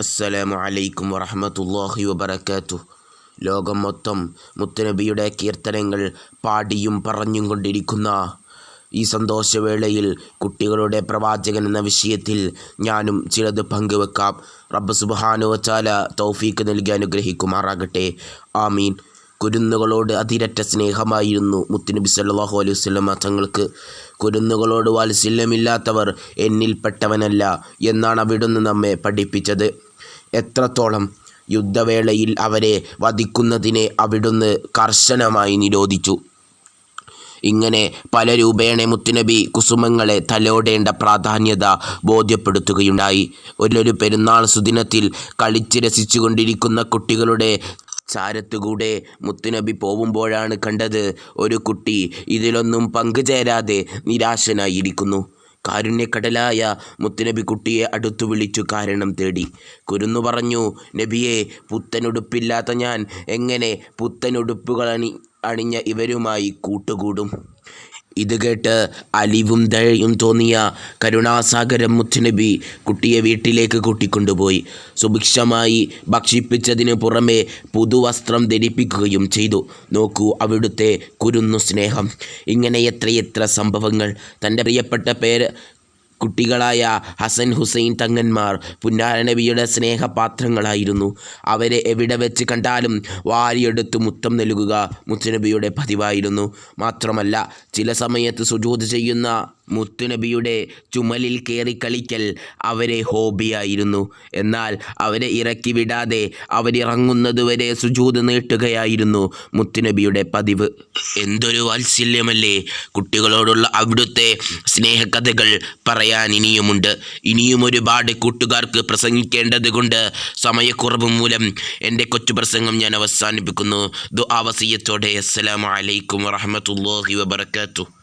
അസ്സലാമു അലൈക്കും വറഹമത്തല്ലാഹി വബർക്കാത്തു ലോകം മൊത്തം മുത്തനബിയുടെ കീർത്തനങ്ങൾ പാടിയും പറഞ്ഞും കൊണ്ടിരിക്കുന്ന ഈ സന്തോഷവേളയിൽ കുട്ടികളുടെ പ്രവാചകൻ എന്ന വിഷയത്തിൽ ഞാനും ചിലത് പങ്കുവെക്കാം. റബ്ബ് സുബാനുവച്ചാല തൗഫീക്ക് നൽകി അനുഗ്രഹിക്കുമാറാകട്ടെ. ആമീൻ. കുരുന്നുകളോട് അതിരറ്റ സ്നേഹമായിരുന്നു മുത്തുനബി സല്ലാഹു അലൈഹി വസല്ലമ. തങ്ങൾക്ക് കുരുന്നുകളോട് വാത്സല്യമില്ലാത്തവർ എന്നിൽപ്പെട്ടവനല്ല എന്നാണ് അവിടുന്ന് നമ്മെ പഠിപ്പിച്ചത്. എത്രത്തോളം യുദ്ധവേളയിൽ അവരെ വധിക്കുന്നതിനെ അവിടുന്ന് കർശനമായി നിരോധിച്ചു. ഇങ്ങനെ പല രൂപേണ മുത്തുനബി കുസുമങ്ങളെ തലോടേണ്ട പ്രാധാന്യത ബോധ്യപ്പെടുത്തുകയുണ്ടായി. ഒരു പെരുന്നാൾ സുദിനത്തിൽ കളിച്ച് രസിച്ചുകൊണ്ടിരിക്കുന്ന കുട്ടികളുടെ ചാരത്തുകൂടെ മുത്തുനബി പോവുമ്പോഴാണ് കണ്ടത് ഒരു കുട്ടി ഇതിലൊന്നും പങ്കുചേരാതെ നിരാശനായിരിക്കുന്നു. കാരുണ്യക്കടലായ മുത്തുനബി കുട്ടിയെ അടുത്തു വിളിച്ചു കാരണം തേടി. കുരുന്നു പറഞ്ഞു നബിയെ പുത്തനുടുപ്പില്ലാത്ത ഞാൻ എങ്ങനെ പുത്തനുടുപ്പുകൾ അണി അണിഞ്ഞ ഇവരുമായി കൂട്ടുകൂടും? ഇത് കേട്ട് അലിവും ദയയും തോന്നിയ കരുണാസാഗരം മുത്തുനബി കുട്ടിയെ വീട്ടിലേക്ക് കൂട്ടിക്കൊണ്ടുപോയി. സുഭിക്ഷമായി ഭക്ഷിപ്പിച്ചതിന് പുറമെ പുതുവസ്ത്രം ധരിപ്പിക്കുകയും ചെയ്തു. നോക്കൂ അവിടുത്തെ കുരുന്നു സ്നേഹം. ഇങ്ങനെ എത്രയെത്ര സംഭവങ്ങൾ. തന്റെ പ്രിയപ്പെട്ട പേര് കുട്ടികളായ ഹസൻ ഹുസൈൻ തങ്ങന്മാർ പുന്നാരനബിയുടെ സ്നേഹപാത്രങ്ങളായിരുന്നു. അവരെ എവിടെ വെച്ച് കണ്ടാലും വാരിയെടുത്ത് മുത്തം നൽകുക മുത്തനബിയുടെ പതിവായിരുന്നു. മാത്രമല്ല ചില സമയത്ത് സുജൂത് ചെയ്യുന്ന മുത്തുനബിയുടെ ചുമലിൽ കയറി കളിക്കൽ അവരെ ഹോബിയായിരുന്നു. എന്നാൽ അവരെ ഇറക്കി വിടാതെ അവരിറങ്ങുന്നതുവരെ സുജൂത് നീട്ടുകയായിരുന്നു മുത്തുനബിയുടെ പതിവ്. എന്തൊരു വാത്സല്യമല്ലേ? കുട്ടികളോടുള്ള അവിടുത്തെ സ്നേഹകഥകൾ പറയാൻ ഇനിയുമുണ്ട്. ഇനിയും ഒരുപാട് കൂട്ടുകാർക്ക് പ്രസംഗിക്കേണ്ടത് കൊണ്ട് സമയക്കുറവ് മൂലം എന്റെ കൊച്ചു പ്രസംഗം ഞാൻ അവസാനിപ്പിക്കുന്നു. ദു ആവസീയത്തോടെ അസ്സലാമലൈക്കും വറഹ്മത്തുള്ളാഹി വബറകാതുഹു.